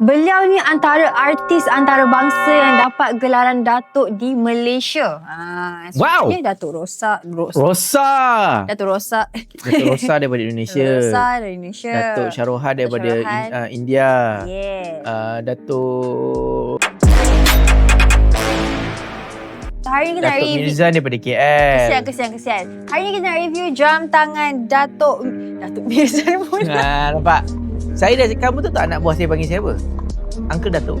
Beliau ni antara artis antarabangsa yang dapat gelaran Datuk di Malaysia. Ha, Wow. Datuk Rosa. Rosa. Rosa. Datuk Rosa. Datuk Rosa daripada Indonesia. Rosa dari Indonesia. Datuk Syaroha daripada in, uh, India. Yeah. Uh, Datuk Hari ni kita Datuk review. Mirzan daripada KL. Kesian, kesian, kesian. Hari ni kita review jam tangan Datuk... Datuk Mirzan pun. Ha, nampak? Saya dah kamu tu tak anak buah saya panggil saya apa? Uncle Datuk.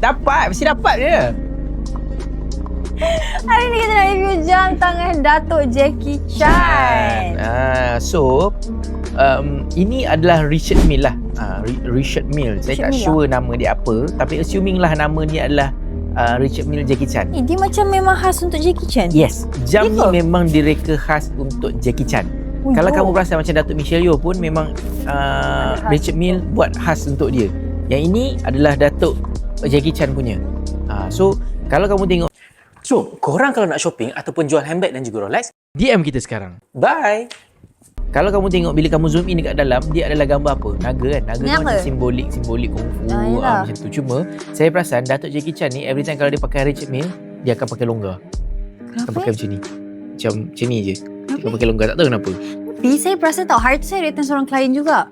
Dapat, mesti dapat dia. Hari ni kita nak review jam tangan Datuk Jackie Chan. Ah, so um, ini adalah Richard Mille lah. Ah, Ri- Richard. Saya Richard tak Mille sure nama dia apa, tapi assuming lah nama dia adalah uh, Richard Mille Jackie Chan. Eh, dia macam memang khas untuk Jackie Chan. Yes, jam Ya ke? ni memang direka khas untuk Jackie Chan. Oh, Kalau kamu perasan macam Datuk Michelle Yeoh pun memang uh. Richard Mille buat khas untuk dia. Yang ini adalah Datuk Jackie Chan punya. Uh, so kalau kamu tengok So, korang kalau nak shopping ataupun jual handbag dan juga Rolex, DM kita sekarang. bye! Kalau kamu tengok bila kamu zoom in dekat dalam, dia adalah gambar apa? Naga kan? Naga Ni tu macam simbolik, simbolik kung fu Ah, ah, macam tu. Cuma saya perasan Datuk Jackie Chan ni every time kalau dia pakai Richard Mille, dia akan pakai longgar. Akan Kenapa? pakai macam ni. Macam macam ni je. Dia akan pakai longgar tak tahu kenapa. Tapi saya perasan tau, hari tu saya datang seorang klien juga.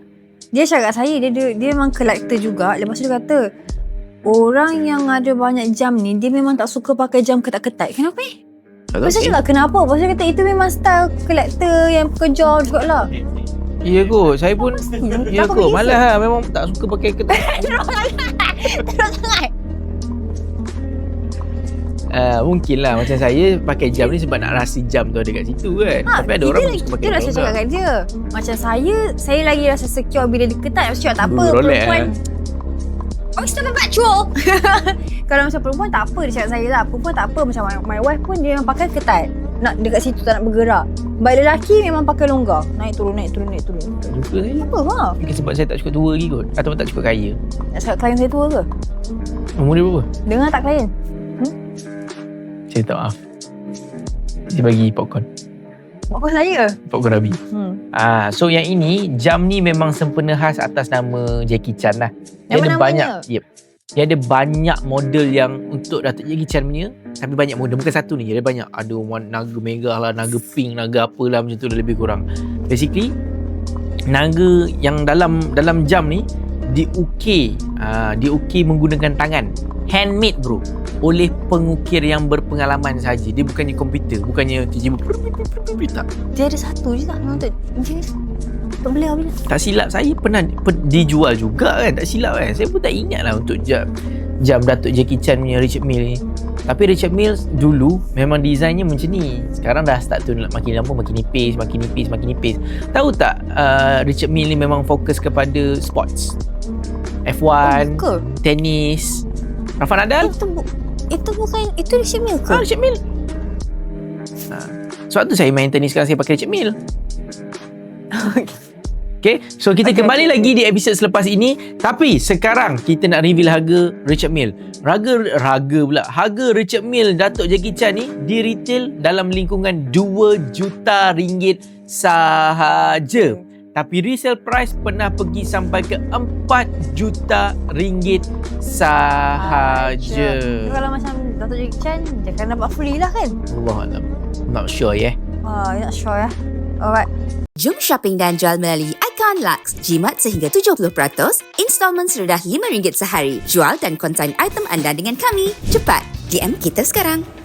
Dia cakap kat saya, dia, dia, dia memang kolektor juga. Lepas tu dia kata, orang yang ada banyak jam ni, dia memang tak suka pakai jam ketat-ketat. Kenapa eh? Tak tahu. Lepas saya cakap, kenapa? Lepas tu dia kata, itu memang style kolektor yang pekerja jugalah. Ya kot, saya pun Ya kot, malah lah memang tak suka pakai ketat. Teruk sangat. Teruk sangat. Uh, mungkin lah macam saya pakai jam ni sebab nak rasa jam tu ada kat situ kan. Ha, Tapi ada orang lagi- pakai saya longgar. cakap kat dia. Macam saya, saya lagi rasa secure bila dia ketat. Saya tak apa, Rolex, perempuan. eh. Oh, still a petrol. Kalau macam perempuan tak apa, dia cakap saya lah. Perempuan tak apa. Macam my, my wife pun dia memang pakai ketat. Nak dekat situ tak nak bergerak. Baik lelaki memang pakai longgar. Naik turun, naik turun, naik turun. Tak suka saya. Apa ha? Mungkin sebab saya tak cukup tua lagi kot. Ataupun tak cukup kaya. Nak cakap klien saya tua ke? Umur dia berapa? Dengar tak klien? Saya tak maaf. Saya bagi popcorn. Apa saya? Popcorn Rabi. Hmm. Ah, so yang ini jam ni memang sempena khas atas nama Jackie Chan lah. Dia Nama ada banyak. Yep. Dia ada banyak model yang untuk Datuk Jackie Chan punya. Tapi banyak model. Bukan satu ni. Dia ada banyak. Ada warna naga megah lah, naga pink, naga apalah macam tu lah lebih kurang. Basically, naga yang dalam dalam jam ni diukir. Ah, diukir menggunakan tangan. Handmade bro. Oleh pengukir yang berpengalaman saja. Dia bukannya komputer. Bukannya tiba-tiba tak. Dia ada satu je tak untuk jenis pembeliau bila. Tak silap saya pernah per, dijual juga kan tak silap kan saya pun tak ingat lah untuk jam jam Datuk Jackie Chan punya Richard Mille ni tapi Richard Mille dulu memang desainnya macam ni sekarang dah start tu makin lama makin nipis makin nipis makin nipis tahu tak uh, Richard Mille ni memang fokus kepada sports F1 Oh, tenis Rafa Nadal? Itu bu- itu bukan itu Richard Mille ke? ah, Richard Mille ha. sebab tu saya main tenis sekarang saya pakai Richard Mille Okay, so kita Okay, kembali okay, lagi di episod selepas ini. Tapi sekarang kita nak reveal harga Richard Mille Harga, harga pula. Harga Richard Mille Datuk Jackie Chan ni Di retail dalam lingkungan 2 juta ringgit sahaja Tapi resale price pernah pergi sampai ke 4 juta ringgit sahaja Kalau macam Dato' Jackie Chan, dia akan dapat free lah kan? Allah Not sure yeah Ah, not sure ya. Alright. Jom shopping dan jual melalui Icon Lux. Jimat sehingga 70%, installment serendah RM5 sehari. Jual dan konsign item anda dengan kami. Cepat, DM kita sekarang.